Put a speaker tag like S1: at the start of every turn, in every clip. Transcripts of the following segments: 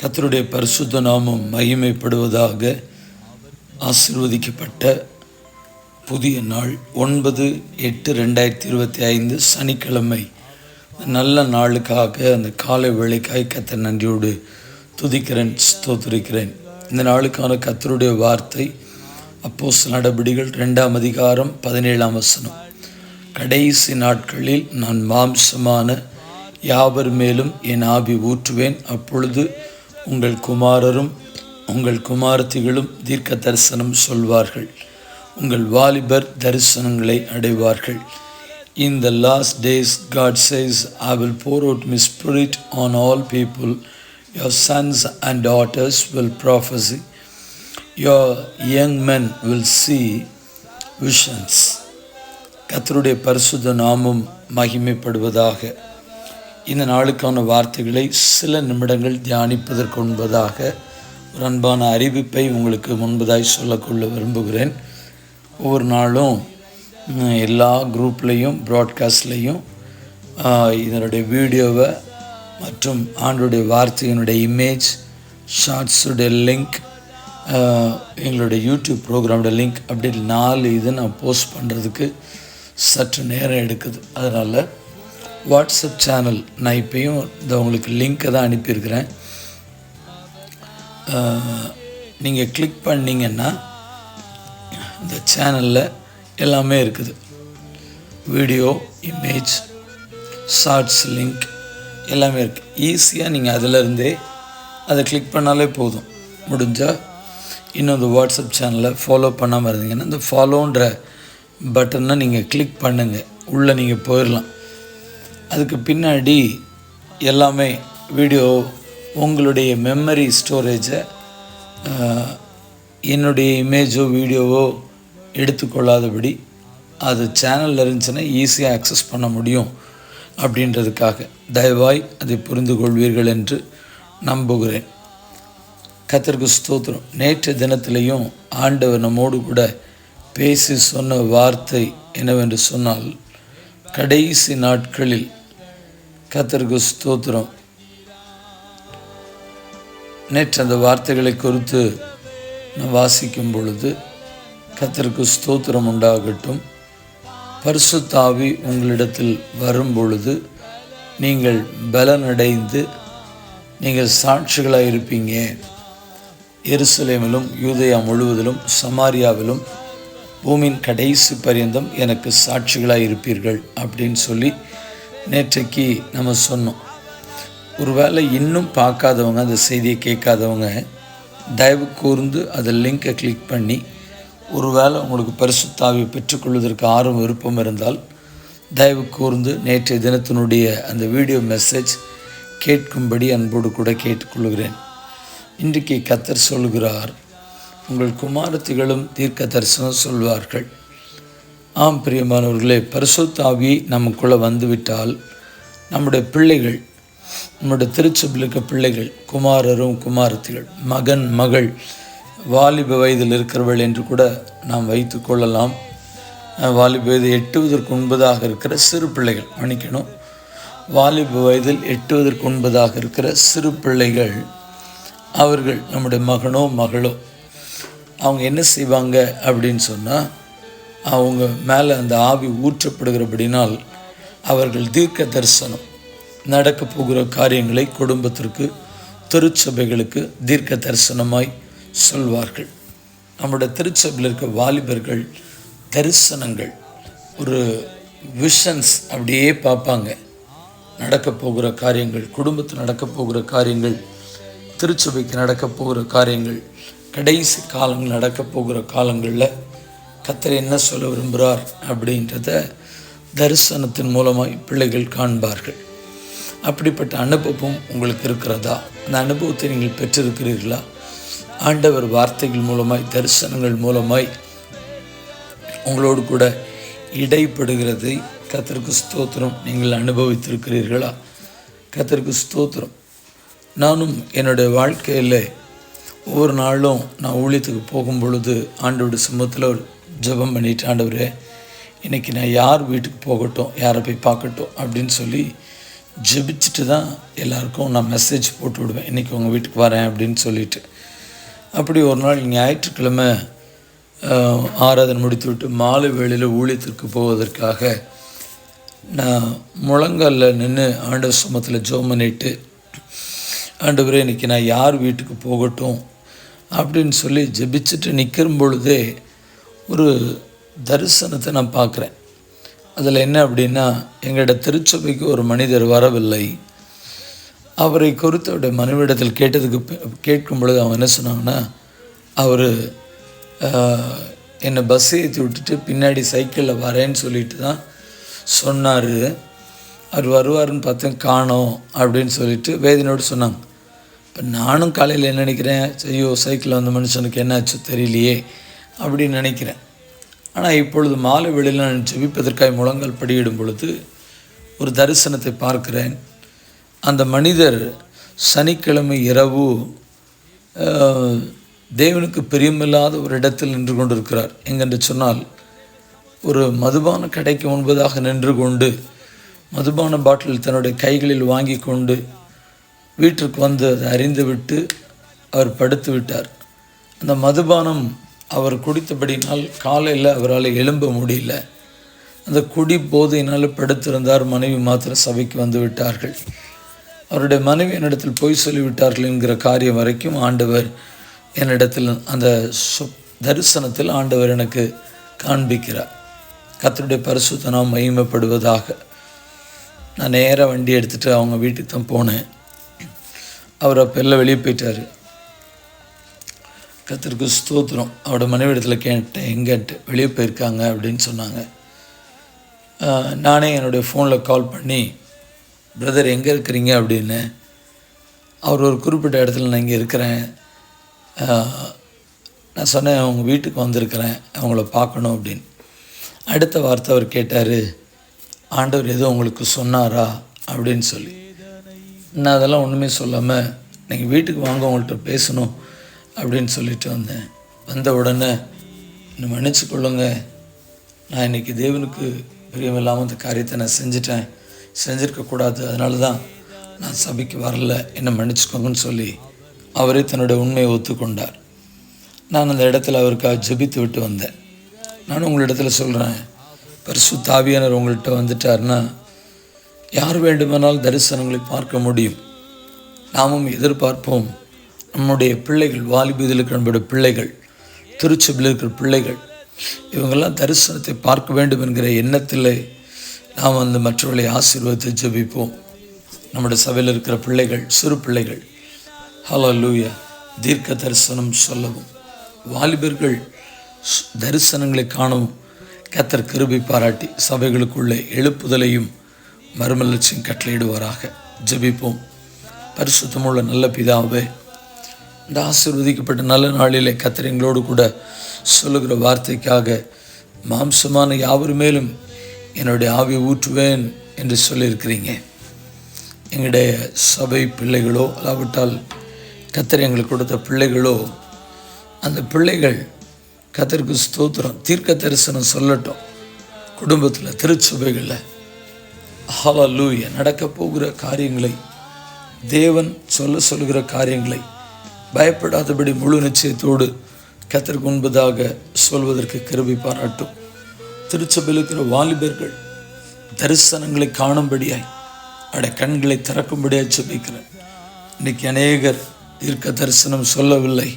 S1: கத்தருடைய பரிசுத்த நாமம் மகிமைப்படுவதாக ஆசிர்வதிக்கப்பட்ட புதிய நாள் ஒன்பது எட்டு ரெண்டாயிரத்தி இருபத்தி ஐந்து சனிக்கிழமை நல்ல நாளுக்காக அந்த காலை வேலைக்காய் கத்தர் நன்றியோடு துதிக்கிறேன் ஸ்தோத்திருக்கிறேன் இந்த நாளுக்கான கத்தருடைய வார்த்தை அப்போஸ் நடபடிகள் ரெண்டாம் அதிகாரம் பதினேழாம் வசனம் கடைசி நாட்களில் நான் மாம்சமான யாவர் மேலும் என் ஆவி ஊற்றுவேன் அப்பொழுது உங்கள் குமாரரும் உங்கள் குமாரத்திகளும் தீர்க்க தரிசனம் சொல்வார்கள் உங்கள் வாலிபர் தரிசனங்களை அடைவார்கள் in the last days God says I will pour out my spirit on all people your sons and daughters will prophesy your young men will see visions கத்தருடைய பரிசுத நாமும் மகிமைப்படுவதாக இந்த நாளுக்கான வார்த்தைகளை சில நிமிடங்கள் தியானிப்பதற்கு முன்பதாக ஒரு அன்பான அறிவிப்பை உங்களுக்கு முன்பதாய் சொல்லக்கொள்ள விரும்புகிறேன் ஒவ்வொரு நாளும் எல்லா குரூப்லேயும் ப்ராட்காஸ்ட்லேயும் இதனுடைய வீடியோவை மற்றும் ஆண்டுடைய வார்த்தையினுடைய இமேஜ் ஷார்ட்ஸுடைய லிங்க் எங்களுடைய யூடியூப் ப்ரோக்ராமுடைய லிங்க் அப்படி நாலு இது நான் போஸ்ட் பண்ணுறதுக்கு சற்று நேரம் எடுக்குது அதனால் வாட்ஸ்அப் சேனல் நான் இப்போயும் இந்த உங்களுக்கு லிங்க்கை தான் அனுப்பியிருக்கிறேன் நீங்கள் கிளிக் பண்ணிங்கன்னா இந்த சேனலில் எல்லாமே இருக்குது வீடியோ இமேஜ் ஷார்ட்ஸ் லிங்க் எல்லாமே இருக்குது ஈஸியாக நீங்கள் அதிலருந்தே அதை கிளிக் பண்ணாலே போதும் முடிஞ்சால் இன்னும் இந்த வாட்ஸ்அப் சேனலை ஃபாலோ பண்ணாமல் இருந்தீங்கன்னா இந்த ஃபாலோன்ற பட்டனை நீங்கள் கிளிக் பண்ணுங்கள் உள்ளே நீங்கள் போயிடலாம் அதுக்கு பின்னாடி எல்லாமே வீடியோ உங்களுடைய மெமரி ஸ்டோரேஜை என்னுடைய இமேஜோ வீடியோவோ எடுத்துக்கொள்ளாதபடி அது சேனலில் இருந்துச்சுன்னா ஈஸியாக ஆக்சஸ் பண்ண முடியும் அப்படின்றதுக்காக தயவாய் அதை புரிந்து கொள்வீர்கள் என்று நம்புகிறேன் கத்திற்கு ஸ்தோத்திரம் நேற்று தினத்திலையும் ஆண்டவர் நம்மோடு கூட பேசி சொன்ன வார்த்தை என்னவென்று சொன்னால் கடைசி நாட்களில் கத்தருக்கு ஸ்தோத்திரம் நேற்று அந்த வார்த்தைகளை குறித்து நான் வாசிக்கும் பொழுது கத்தருக்கு ஸ்தோத்திரம் உண்டாகட்டும் தாவி உங்களிடத்தில் வரும் பொழுது நீங்கள் பலனடைந்து நீங்கள் சாட்சிகளாக இருப்பீங்க எருசலேமிலும் யூதயா முழுவதிலும் சமாரியாவிலும் பூமியின் கடைசி பரியந்தம் எனக்கு சாட்சிகளாக இருப்பீர்கள் அப்படின்னு சொல்லி நேற்றைக்கு நம்ம சொன்னோம் ஒருவேளை இன்னும் பார்க்காதவங்க அந்த செய்தியை கேட்காதவங்க தயவு கூர்ந்து அதை லிங்கை கிளிக் பண்ணி ஒருவேளை உங்களுக்கு பரிசுத்தாவி பெற்றுக்கொள்வதற்கு ஆர்வம் விருப்பம் இருந்தால் தயவு கூர்ந்து நேற்றைய தினத்தினுடைய அந்த வீடியோ மெசேஜ் கேட்கும்படி அன்போடு கூட கேட்டுக்கொள்கிறேன் இன்றைக்கு கத்தர் சொல்கிறார் உங்கள் குமாரத்திகளும் தீர்க்க தரிசனம் சொல்வார்கள் ஆம் பிரியமானவர்களே பரிசுத்தாவி நமக்குள்ளே வந்துவிட்டால் நம்முடைய பிள்ளைகள் நம்முடைய இருக்க பிள்ளைகள் குமாரரும் குமாரத்திகள் மகன் மகள் வாலிப வயதில் இருக்கிறவள் என்று கூட நாம் வைத்து கொள்ளலாம் வாலிப வயது எட்டுவதற்கு ஒன்பதாக இருக்கிற சிறு பிள்ளைகள் மன்னிக்கணும் வாலிப வயதில் எட்டுவதற்கு ஒன்பதாக இருக்கிற சிறு பிள்ளைகள் அவர்கள் நம்முடைய மகனோ மகளோ அவங்க என்ன செய்வாங்க அப்படின்னு சொன்னால் அவங்க மேலே அந்த ஆவி ஊற்றப்படுகிறபடினால் அவர்கள் தீர்க்க தரிசனம் நடக்க போகிற காரியங்களை குடும்பத்திற்கு திருச்சபைகளுக்கு தீர்க்க தரிசனமாய் சொல்வார்கள் நம்முடைய திருச்சபையில் இருக்க வாலிபர்கள் தரிசனங்கள் ஒரு விஷன்ஸ் அப்படியே பார்ப்பாங்க நடக்க போகிற காரியங்கள் குடும்பத்தில் நடக்க போகிற காரியங்கள் திருச்சபைக்கு நடக்க போகிற காரியங்கள் கடைசி காலங்கள் நடக்க போகிற காலங்களில் கத்தர் என்ன சொல்ல விரும்புகிறார் அப்படின்றத தரிசனத்தின் மூலமாக பிள்ளைகள் காண்பார்கள் அப்படிப்பட்ட அனுபவம் உங்களுக்கு இருக்கிறதா அந்த அனுபவத்தை நீங்கள் பெற்றிருக்கிறீர்களா ஆண்டவர் வார்த்தைகள் மூலமாய் தரிசனங்கள் மூலமாய் உங்களோடு கூட இடைப்படுகிறதை கத்திற்கு ஸ்தோத்திரம் நீங்கள் அனுபவித்திருக்கிறீர்களா கத்திற்கு ஸ்தோத்திரம் நானும் என்னுடைய வாழ்க்கையில் ஒவ்வொரு நாளும் நான் ஊழியத்துக்கு போகும் பொழுது ஆண்டோட சமூகத்தில் ஜபம் பண்ணிட்டு ஆண்டவர் இன்றைக்கி நான் யார் வீட்டுக்கு போகட்டும் யாரை போய் பார்க்கட்டும் அப்படின்னு சொல்லி ஜபிச்சுட்டு தான் எல்லாருக்கும் நான் மெசேஜ் போட்டு விடுவேன் இன்றைக்கி உங்கள் வீட்டுக்கு வரேன் அப்படின்னு சொல்லிட்டு அப்படி ஒரு நாள் ஞாயிற்றுக்கிழமை ஆராதனை முடித்து விட்டு மாலை வேளையில் ஊழியத்திற்கு போவதற்காக நான் முழங்கல்ல நின்று ஆண்டவர் சுமத்தில் ஜோம் பண்ணிட்டு ஆண்டவரே இன்றைக்கி நான் யார் வீட்டுக்கு போகட்டும் அப்படின்னு சொல்லி ஜெபிச்சுட்டு நிற்கும் பொழுதே ஒரு தரிசனத்தை நான் பார்க்குறேன் அதில் என்ன அப்படின்னா எங்களோட திருச்சபைக்கு ஒரு மனிதர் வரவில்லை அவரை குறித்து அவருடைய மனைவிடத்தில் கேட்டதுக்கு கேட்கும் பொழுது அவன் என்ன சொன்னாங்கன்னா அவர் என்னை பஸ் ஏற்றி விட்டுட்டு பின்னாடி சைக்கிளில் வரேன்னு சொல்லிட்டு தான் சொன்னார் அவர் வருவார்னு பார்த்தேன் காணோம் அப்படின்னு சொல்லிட்டு வேதனையோடு சொன்னாங்க இப்போ நானும் காலையில் என்ன நினைக்கிறேன் ஐயோ சைக்கிளில் வந்த மனுஷனுக்கு என்னாச்சு தெரியலையே அப்படின்னு நினைக்கிறேன் ஆனால் இப்பொழுது மாலை வெளியில் நான் செவிப்பதற்காய் முழங்கால் படியிடும் பொழுது ஒரு தரிசனத்தை பார்க்கிறேன் அந்த மனிதர் சனிக்கிழமை இரவு தேவனுக்கு பிரியமில்லாத ஒரு இடத்தில் நின்று கொண்டிருக்கிறார் எங்கென்று சொன்னால் ஒரு மதுபான கடைக்கு முன்பதாக நின்று கொண்டு மதுபான பாட்டில் தன்னுடைய கைகளில் வாங்கி கொண்டு வீட்டிற்கு வந்து அதை அறிந்துவிட்டு அவர் படுத்து விட்டார் அந்த மதுபானம் அவர் குடித்தபடினால் காலையில் அவரால் எழும்ப முடியல அந்த குடி போதையினால் படுத்திருந்தார் மனைவி மாத்திரம் சபைக்கு வந்து விட்டார்கள் அவருடைய மனைவி என்னிடத்தில் பொய் சொல்லிவிட்டார்கள் என்கிற காரியம் வரைக்கும் ஆண்டவர் என்னிடத்தில் அந்த சு தரிசனத்தில் ஆண்டவர் எனக்கு காண்பிக்கிறார் கத்தருடைய பரிசுத்த மகிமைப்படுவதாக நான் நேராக வண்டி எடுத்துகிட்டு அவங்க வீட்டுக்கு தான் போனேன் அவர் அப்போ எல்லாம் வெளியே போயிட்டார் கத்திற்கு ஸ்தோத்திரம் அவரோட மனைவி இடத்துல கேட்டேன் எங்கேன்ட்டு வெளியே போயிருக்காங்க அப்படின்னு சொன்னாங்க நானே என்னுடைய ஃபோனில் கால் பண்ணி பிரதர் எங்கே இருக்கிறீங்க அப்படின்னு அவர் ஒரு குறிப்பிட்ட இடத்துல நான் இங்கே இருக்கிறேன் நான் சொன்னேன் அவங்க வீட்டுக்கு வந்திருக்கிறேன் அவங்கள பார்க்கணும் அப்படின்னு அடுத்த வார்த்தை அவர் கேட்டார் ஆண்டவர் எதுவும் உங்களுக்கு சொன்னாரா அப்படின்னு சொல்லி நான் அதெல்லாம் ஒன்றுமே சொல்லாமல் நீங்கள் வீட்டுக்கு வாங்க உங்கள்கிட்ட பேசணும் அப்படின்னு சொல்லிட்டு வந்தேன் வந்த உடனே என்னை மன்னிச்சு கொள்ளுங்க நான் இன்றைக்கி தேவனுக்கு பிரியமில்லாமல் அந்த காரியத்தை நான் செஞ்சிட்டேன் செஞ்சுருக்கக்கூடாது அதனால தான் நான் சபைக்கு வரல என்னை மன்னிச்சுக்கோங்கன்னு சொல்லி அவரே தன்னுடைய உண்மையை ஒத்துக்கொண்டார் நான் அந்த இடத்துல அவருக்காக ஜெபித்து விட்டு வந்தேன் நானும் உங்களிடத்தில் சொல்கிறேன் பரிசு தாவியானவர் உங்கள்கிட்ட வந்துட்டார்னா யார் வேண்டுமானால் தரிசனங்களை பார்க்க முடியும் நாமும் எதிர்பார்ப்போம் நம்முடைய பிள்ளைகள் வாலிபதில் இருக்கிற நம்முடைய பிள்ளைகள் திருச்சபையில் இருக்கிற பிள்ளைகள் இவங்கெல்லாம் தரிசனத்தை பார்க்க வேண்டும் என்கிற எண்ணத்தில் நாம் அந்த மற்றவர்களை ஆசீர்வாதத்தை ஜபிப்போம் நம்முடைய சபையில் இருக்கிற பிள்ளைகள் சிறு பிள்ளைகள் ஹலோ லூயா தீர்க்க தரிசனம் சொல்லவும் வாலிபர்கள் தரிசனங்களை காணவும் கத்தர் கிருபி பாராட்டி சபைகளுக்குள்ளே எழுப்புதலையும் மறுமலர்ச்சியும் கட்டளையிடுவாராக ஜபிப்போம் பரிசுத்தமுள்ள நல்ல பிதாவே இந்த ஆசிர்வதிக்கப்பட்ட நல்ல நாளிலே கத்திர கூட சொல்லுகிற வார்த்தைக்காக மாம்சமான யாவர் மேலும் என்னுடைய ஆவியை ஊற்றுவேன் என்று சொல்லியிருக்கிறீங்க எங்களுடைய சபை பிள்ளைகளோ அதாவிட்டால் கத்திரி எங்களுக்கு கொடுத்த பிள்ளைகளோ அந்த பிள்ளைகள் கத்திற்கு ஸ்தோத்திரம் தீர்க்க தரிசனம் சொல்லட்டும் குடும்பத்தில் திருச்சபைகளில் ஹலலூய நடக்க போகிற காரியங்களை தேவன் சொல்ல சொல்கிற காரியங்களை பயப்படாதபடி முழு நிச்சயத்தோடு கத்திற்கு உண்பதாக சொல்வதற்கு கருவி பாராட்டும் திருச்சபையில் இருக்கிற வாலிபர்கள் தரிசனங்களை காணும்படியாய் அட கண்களை திறக்கும்படியாய் சொல்லிக்கிறேன் இன்னைக்கு அநேகர் தீர்க்க தரிசனம் சொல்லவில்லை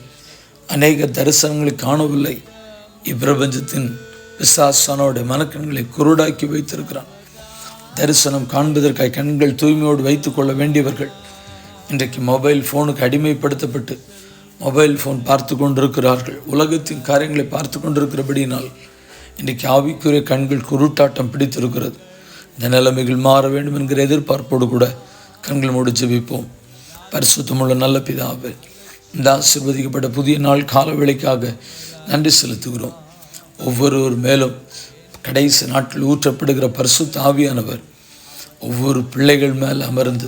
S1: அநேக தரிசனங்களை காணவில்லை இப்பிரபஞ்சத்தின் பிசாசானோட மனக்கண்களை குருடாக்கி வைத்திருக்கிறான் தரிசனம் காண்பதற்காக கண்கள் தூய்மையோடு வைத்துக்கொள்ள வேண்டியவர்கள் இன்றைக்கு மொபைல் ஃபோனுக்கு அடிமைப்படுத்தப்பட்டு மொபைல் ஃபோன் பார்த்து கொண்டிருக்கிறார்கள் உலகத்தின் காரியங்களை பார்த்து கொண்டிருக்கிறபடியினால் இன்றைக்கு ஆவிக்குரிய கண்கள் குருட்டாட்டம் பிடித்திருக்கிறது இந்த நிலைமைகள் மாற வேண்டும் என்கிற எதிர்பார்ப்போடு கூட கண்கள் மூடி ஜெபிப்போம் பரிசுத்தமுள்ள நல்ல பிதாவே இந்த ஆசிர்வதிக்கப்பட்ட புதிய நாள் காலவேளைக்காக நன்றி செலுத்துகிறோம் ஒவ்வொருவர் மேலும் கடைசி நாட்டில் ஊற்றப்படுகிற பரிசுத்த ஆவியானவர் ஒவ்வொரு பிள்ளைகள் மேலே அமர்ந்து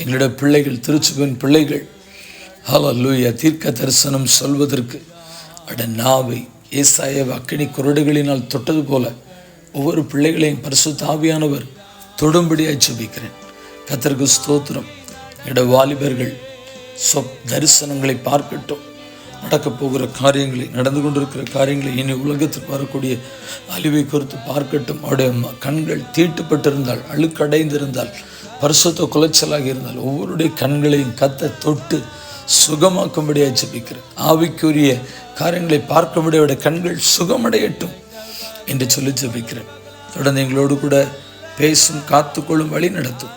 S1: எங்களுடைய பிள்ளைகள் திருச்சுகன் பிள்ளைகள் ஹலோ லூயா தீர்க்க தரிசனம் சொல்வதற்கு அட நாவை ஏசாய அக்கினி குரடுகளினால் தொட்டது போல ஒவ்வொரு பிள்ளைகளையும் பரிசு தாவியானவர் தொடும்படியாக சுபிக்கிறேன் கத்தருக்கு ஸ்தோத்திரம் இட வாலிபர்கள் சொப் தரிசனங்களை பார்க்கட்டும் நடக்கப் போகிற காரியங்களை நடந்து கொண்டிருக்கிற காரியங்களை இனி உலகத்துக்கு வரக்கூடிய அழிவை குறித்து பார்க்கட்டும் அவருடைய கண்கள் தீட்டுப்பட்டிருந்தால் அழுக்கடைந்திருந்தால் பரிசுத்த குலைச்சலாக இருந்தால் ஒவ்வொருடைய கண்களையும் கத்த தொட்டு சுகமாக்கும்படியாக ஜபிக்கிறேன் ஆவிக்குரிய காரியங்களை பார்க்கும்படி அவருடைய கண்கள் சுகமடையட்டும் என்று சொல்லி ஜபிக்கிறேன் தொடர்ந்து எங்களோடு கூட பேசும் காத்துக்கொள்ளும் வழி நடத்தும்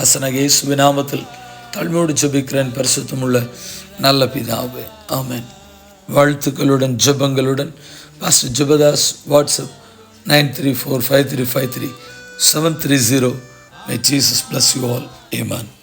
S1: ரசனக இயேசுவின் நாமத்தில் தாழ்மையோடு ஜபிக்கிறேன் பரிசுத்தமுள்ள நல்ல பிதாவே ஆமேன் வாழ்த்துக்களுடன் ஜபங்களுடன் pastor Jabadas WhatsApp nine three four five three five three seven three zero May Jesus bless you all. Amen.